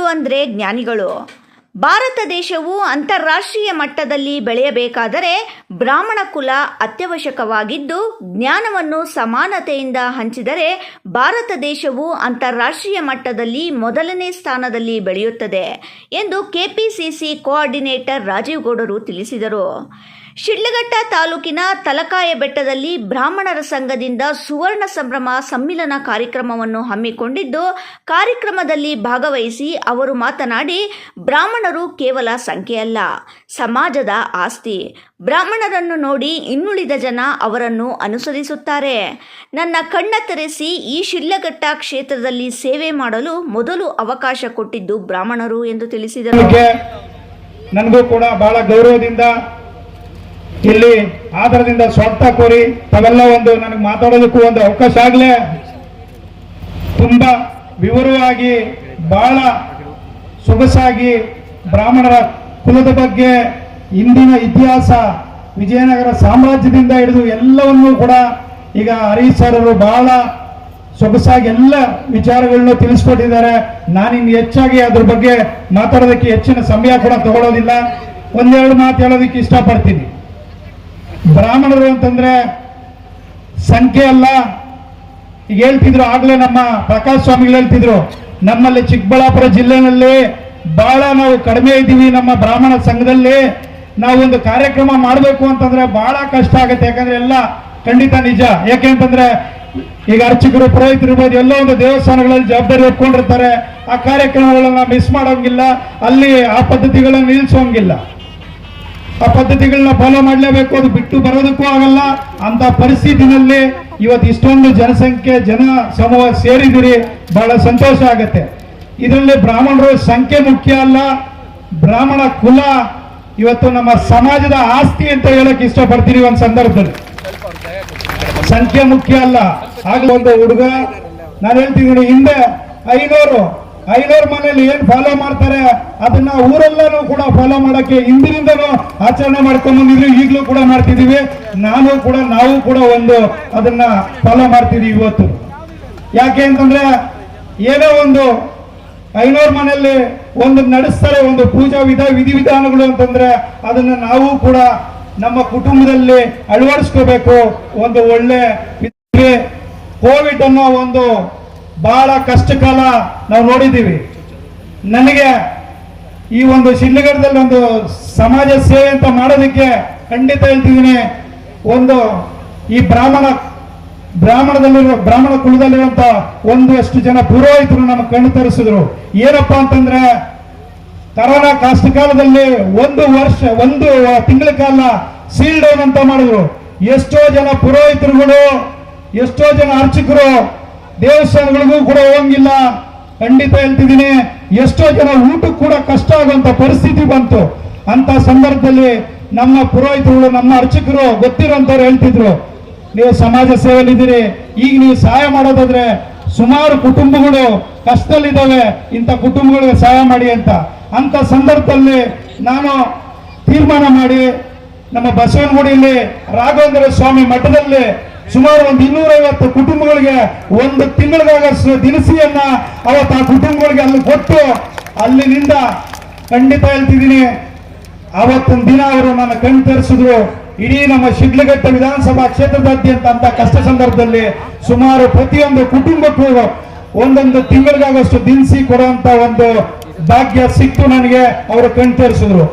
ಅಂದರೆ ಜ್ಞಾನಿಗಳು? ಭಾರತ ದೇಶವು ಅಂತಾರಾಷ್ಟ್ರೀಯ ಮಟ್ಟದಲ್ಲಿ ಬೆಳೆಯಬೇಕಾದರೆ ಬ್ರಾಹ್ಮಣ ಕುಲ ಅತ್ಯವಶ್ಯಕವಾಗಿದ್ದು, ಜ್ಞಾನವನ್ನು ಸಮಾನತೆಯಿಂದ ಹಂಚಿದರೆ ಭಾರತ ದೇಶವು ಅಂತಾರಾಷ್ಟ್ರೀಯ ಮಟ್ಟದಲ್ಲಿ ಮೊದಲನೇ ಸ್ಥಾನದಲ್ಲಿ ಬೆಳೆಯುತ್ತದೆ ಎಂದು ಕೆಪಿಸಿಸಿ ಕೋಆರ್ಡಿನೇಟರ್ ರಾಜೀವ್ ಗೌಡರು ತಿಳಿಸಿದರು. ಶಿಡ್ಲಘಟ್ಟ ತಾಲೂಕಿನ ತಲಕಾಯ ಬೆಟ್ಟದಲ್ಲಿ ಬ್ರಾಹ್ಮಣರ ಸಂಘದಿಂದ ಸುವರ್ಣ ಸಂಭ್ರಮ ಸಮ್ಮಿಲನ ಕಾರ್ಯಕ್ರಮವನ್ನು ಹಮ್ಮಿಕೊಂಡಿದ್ದು, ಕಾರ್ಯಕ್ರಮದಲ್ಲಿ ಭಾಗವಹಿಸಿ ಅವರು ಮಾತನಾಡಿ, ಬ್ರಾಹ್ಮಣರು ಕೇವಲ ಸಂಖ್ಯೆಯಲ್ಲ, ಸಮಾಜದ ಆಸ್ತಿ. ಬ್ರಾಹ್ಮಣರನ್ನು ನೋಡಿ ಇನ್ನುಳಿದ ಜನ ಅವರನ್ನು ಅನುಸರಿಸುತ್ತಾರೆ. ನನ್ನ ಕಣ್ಣ ತೆರೆಸಿ ಈ ಶಿಡ್ಲಘಟ್ಟ ಕ್ಷೇತ್ರದಲ್ಲಿ ಸೇವೆ ಮಾಡಲು ಮೊದಲು ಅವಕಾಶ ಕೊಟ್ಟಿದ್ದು ಬ್ರಾಹ್ಮಣರು ಎಂದು ತಿಳಿಸಿದರು. ನನಗೂ ಕೂಡ ಬಹಳ ಗೌರವದಿಂದ ಇಲ್ಲಿ ಆಧಾರದಿಂದ ಸ್ವಾರ್ಥ ಕೋರಿ ತಾವೆಲ್ಲ ಒಂದು ನನಗೆ ಮಾತಾಡೋದಕ್ಕೂ ಒಂದು ಅವಕಾಶ ಆಗಲೇ. ತುಂಬಾ ವಿವರವಾಗಿ ಬಹಳ ಸೊಗಸಾಗಿ ಬ್ರಾಹ್ಮಣರ ಕುಲದ ಬಗ್ಗೆ ಇಂದಿನ ಇತಿಹಾಸ, ವಿಜಯನಗರ ಸಾಮ್ರಾಜ್ಯದಿಂದ ಹಿಡಿದು ಎಲ್ಲವನ್ನೂ ಕೂಡ ಈಗ ಹರೀಶ್ ಸರ್ ಅವರು ಬಹಳ ಸೊಗಸಾಗಿ ಎಲ್ಲ ವಿಚಾರಗಳನ್ನು ತಿಳಿಸ್ಕೊಟ್ಟಿದ್ದಾರೆ. ನಾನಿನ್ನು ಹೆಚ್ಚಾಗಿ ಅದ್ರ ಬಗ್ಗೆ ಮಾತಾಡೋದಕ್ಕೆ ಹೆಚ್ಚಿನ ಸಮಯ ಕೂಡ ತಗೊಳ್ಳೋದಿಲ್ಲ ಒಂದೆರಡು ಮಾತು ಹೇಳೋದಕ್ಕೆ ಇಷ್ಟಪಡ್ತೀನಿ. ಬ್ರಾಹ್ಮಣರು ಅಂತಂದ್ರೆ ಸಂಖ್ಯೆ ಅಲ್ಲ. ಈಗ ಹೇಳ್ತಿದ್ರು, ಆಗ್ಲೇ ನಮ್ಮ ಪ್ರಕಾಶ್ ಸ್ವಾಮಿಗಳು ಹೇಳ್ತಿದ್ರು, ನಮ್ಮಲ್ಲಿ ಚಿಕ್ಕಬಳ್ಳಾಪುರ ಜಿಲ್ಲೆನಲ್ಲಿ ಬಹಳ ನಾವು ಕಡಿಮೆ ಇದ್ದೀವಿ ನಮ್ಮ ಬ್ರಾಹ್ಮಣ ಸಂಘದಲ್ಲಿ. ನಾವು ಒಂದು ಕಾರ್ಯಕ್ರಮ ಮಾಡಬೇಕು ಅಂತಂದ್ರೆ ಬಹಳ ಕಷ್ಟ ಆಗುತ್ತೆ, ಯಾಕಂದ್ರೆ ಎಲ್ಲ ಖಂಡಿತ ನಿಜ. ಯಾಕೆ ಅಂತಂದ್ರೆ ಈಗ ಅರ್ಚಕರು, ಪುರೋಹಿತರು ಇರ್ಬೋದು ಎಲ್ಲೋ ಒಂದು ದೇವಸ್ಥಾನಗಳಲ್ಲಿ ಜವಾಬ್ದಾರಿ ಒಪ್ಕೊಂಡಿರ್ತಾರೆ. ಆ ಕಾರ್ಯಕ್ರಮಗಳನ್ನ ಮಿಸ್ ಮಾಡೋಂಗಿಲ್ಲ, ಅಲ್ಲಿ ಆ ಪದ್ಧತಿಗಳನ್ನ ನಿಲ್ಲಿಸೋಂಗಿಲ್ಲ ಪದ್ಧತಿಗಳನ್ನ ಫಾಲೋ ಮಾಡಲೇಬೇಕು, ಅದು ಬಿಟ್ಟು ಬರೋದಕ್ಕೂ ಆಗಲ್ಲ. ಅಂತ ಪರಿಸ್ಥಿತಿನಲ್ಲಿ ಇವತ್ತು ಇಷ್ಟೊಂದು ಜನಸಂಖ್ಯೆ, ಜನ ಸಮೂಹ ಸೇರಿದಿರಿ, ಬಹಳ ಸಂತೋಷ ಆಗತ್ತೆ. ಇದರಲ್ಲಿ ಬ್ರಾಹ್ಮಣರು ಸಂಖ್ಯೆ ಮುಖ್ಯ ಅಲ್ಲ, ಬ್ರಾಹ್ಮಣ ಕುಲ ಇವತ್ತು ನಮ್ಮ ಸಮಾಜದ ಆಸ್ತಿ ಅಂತ ಹೇಳಕ್ ಇಷ್ಟಪಡ್ತೀನಿ ಒಂದು ಸಂದರ್ಭದಲ್ಲಿ. ಸಂಖ್ಯೆ ಮುಖ್ಯ ಅಲ್ಲ. ಆಗ ಒಂದು ಹುಡುಗ, ನಾನು ಹೇಳ್ತಿದ್ದೀನಿ ಹಿಂದೆ ಐನೂರು ಐನೂರು ಮನೇಲಿ ಏನ್ ಫಾಲೋ ಮಾಡ್ತಾರೆ? ಅದನ್ನ ಊರೆಲ್ಲಾನು ಕೂಡ ಫಾಲೋ ಮಾಡಕ್ಕೆ ಹಿಂದಿನಿಂದಲೂ ಆಚರಣೆ ಮಾಡ್ಕೊಂಡ್ ಬಂದಿದ್ರು. ಈಗಲೂ ಕೂಡ ಮಾಡ್ತಿದೀವಿ ನಾನು ಕೂಡ, ನಾವು ಕೂಡ ಒಂದು ಅದನ್ನ ಫಾಲೋ ಮಾಡ್ತಿದೀವಿ ಇವತ್ತು. ಯಾಕೆ ಅಂತಂದ್ರೆ ಏನೋ ಒಂದು ಐನೂರು ಮನೆಯಲ್ಲಿ ಒಂದು ನಡೆಸ್ತಾರೆ, ಒಂದು ಪೂಜಾ ವಿಧ ವಿಧಿವಿಧಾನಗಳು ಅಂತಂದ್ರೆ ಅದನ್ನ ನಾವು ಕೂಡ ನಮ್ಮ ಕುಟುಂಬದಲ್ಲಿ ಅಳವಡಿಸ್ಕೋಬೇಕು. ಒಂದು ಒಳ್ಳೆ ಕೋವಿಡ್ ಅನ್ನೋ ಒಂದು ಬಹಳ ಕಷ್ಟಕಾಲ ನಾವು ನೋಡಿದ್ದೀವಿ. ನನಗೆ ಈ ಒಂದು ಶಿಡ್ಲಘಟ್ಟದಲ್ಲಿ ಒಂದು ಸಮಾಜ ಸೇವೆ ಅಂತ ಮಾಡೋದಕ್ಕೆ ಖಂಡಿತ ಹೇಳ್ತಿದ್ದೀನಿ. ಒಂದು ಈ ಬ್ರಾಹ್ಮಣ, ಬ್ರಾಹ್ಮಣದಲ್ಲಿರುವ, ಬ್ರಾಹ್ಮಣ ಕುಲದಲ್ಲಿರುವಂತ ಒಂದಷ್ಟು ಜನ ಪುರೋಹಿತರು ನಮ್ಮ ಕಣ್ಣು ತರಿಸಿದ್ರು. ಏನಪ್ಪಾ ಅಂತಂದ್ರೆ, ಕರೋನಾ ಕಾಲದಲ್ಲಿ ಒಂದು ವರ್ಷ, ಒಂದು ತಿಂಗಳ ಕಾಲ ಸೀಲ್ ಡೌನ್ ಅಂತ ಮಾಡಿದ್ರು. ಎಷ್ಟೋ ಜನ ಪುರೋಹಿತರುಗಳು, ಎಷ್ಟೋ ಜನ ಅರ್ಚಕರು ದೇವಸ್ಥಾನಗಳಿಗೂ ಕೂಡ ಹೋಗಂಗಿಲ್ಲ. ಖಂಡಿತ ಹೇಳ್ತಿದ್ದೀನಿ, ಎಷ್ಟೋ ಜನ ಊಟಕ್ಕೆ ಕೂಡ ಕಷ್ಟ ಆಗುವಂತ ಪರಿಸ್ಥಿತಿ ಬಂತು. ಅಂತ ಸಂದರ್ಭದಲ್ಲಿ ನಮ್ಮ ಪುರೋಹಿತರುಗಳು, ನಮ್ಮ ಅರ್ಚಕರು ಗೊತ್ತಿರೋಂಥವ್ರು ಹೇಳ್ತಿದ್ರು, ನೀವು ಸಮಾಜ ಸೇವೆಯಲ್ಲಿದ್ದೀರಿ ಈಗ ನೀವು ಸಹಾಯ ಮಾಡೋದಾದ್ರೆ ಸುಮಾರು ಕುಟುಂಬಗಳು ಕಷ್ಟದಲ್ಲಿದ್ದಾವೆ, ಇಂಥ ಕುಟುಂಬಗಳಿಗೆ ಸಹಾಯ ಮಾಡಿ ಅಂತ. ಅಂತ ಸಂದರ್ಭದಲ್ಲಿ ನಾನು ತೀರ್ಮಾನ ಮಾಡಿ, ನಮ್ಮ ಬಸವನಗುಡಿಯಲ್ಲಿ ರಾಘವೇಂದ್ರ ಸ್ವಾಮಿ ಮಠದಲ್ಲಿ ಸುಮಾರು ಒಂದು ಇನ್ನೂರೈವತ್ತು ಕುಟುಂಬಗಳಿಗೆ ಒಂದು ತಿಂಗಳಿಗಾಗಷ್ಟು ದಿನಸಿಯನ್ನ ಅವತ್ತು ಆ ಕುಟುಂಬಗಳಿಗೆ ಅಲ್ಲಿ ಕೊಟ್ಟು ಅಲ್ಲಿನಿಂದ ಖಂಡಿತ ಹೇಳ್ತಿದ್ದೀನಿ ಅವತ್ತೊಂದು ದಿನ ಅವರು ನನ್ನ ಕಣ್ಣು ತರಿಸಿದ್ರು. ಇಡೀ ನಮ್ಮ ಶಿಡ್ಲಘಟ್ಟ ವಿಧಾನಸಭಾ ಕ್ಷೇತ್ರದಾದ್ಯಂತ ಅಂತ ಕಷ್ಟ ಸಂದರ್ಭದಲ್ಲಿ ಸುಮಾರು ಪ್ರತಿಯೊಂದು ಕುಟುಂಬಕ್ಕೂ ಒಂದೊಂದು ತಿಂಗಳಿಗಾಗಷ್ಟು ದಿನಸಿ ಕೊಡುವಂತ ಒಂದು ಭಾಗ್ಯ ಸಿಕ್ತು ನನಗೆ, ಅವರು ಕಣ್ ತೆರೆಸಿದ್ರು.